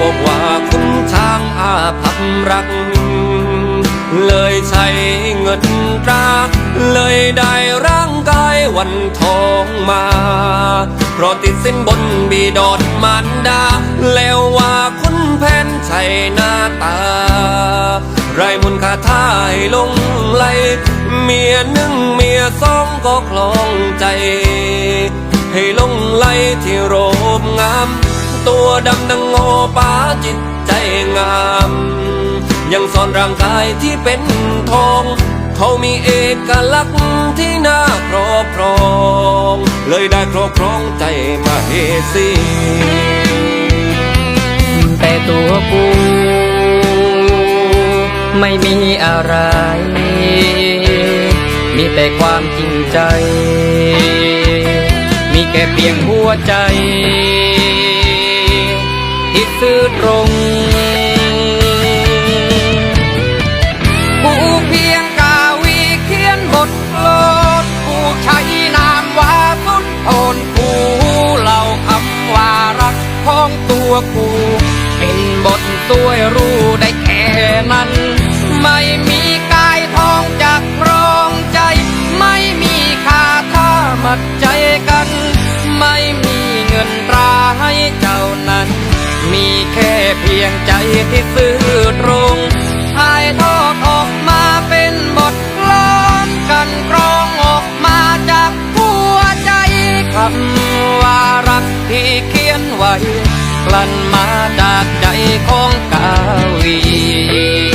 บอกว่าคุณช้างอาภัพรัก เลยใช้เงินตรา เลยได้ร่างกายวันทองมา เพราะติดสินบนบีดอนมารดา แล้วว่าคุณแผนใช่หน้าตา ไรมุนคาท่ายลงไหลเมียหนึ่งเมียสองก็คลองใจ ให้ลงไหลที่โรบงาม ตัวดำดังโงอป้าจิตใจงาม ยังซ่อนร่างกายที่เป็นทอง เขามีเอกลักษณ์ที่น่าครอบครอง เลยได้ครอบครองใจมาเฮสีแต่ตัวกูไม่มีอะไร มีแต่ความจริงใจ มีแค่เพียงหัวใจ ซื่อตรงกูเพียงกาวีเขียนบทโลดกูใช้นามว่าสุนทนกูเล่าคำว่ารักของตัวกู เป็นบทตัวยรู้ได้แค่นั้น ไม่ ใจที่ซื่อตรงถ่ายทอดออกมาเป็นบทกลอนกันกรองออกมาจากหัวใจคำว่ารักที่เขียนไว้กลั่นมาจากใจของกาวี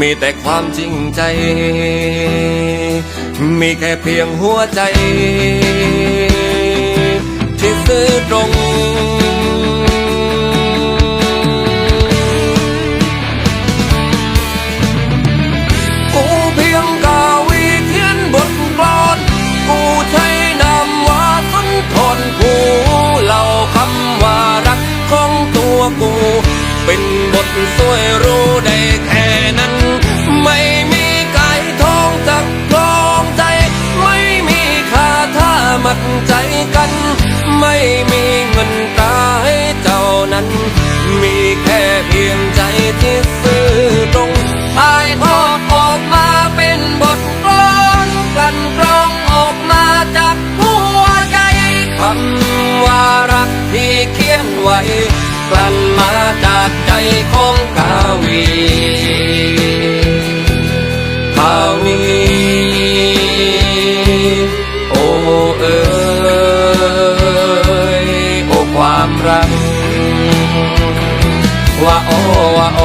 มีแต่ความจริงใจ มีแค่เพียงหัวใจ ที่ซื่อตรงกูเพียงกาวีเขี ลั่นมาจากใจของกาวีกาวีโอเอ๋ยโอความรักว่าโอว่าโอ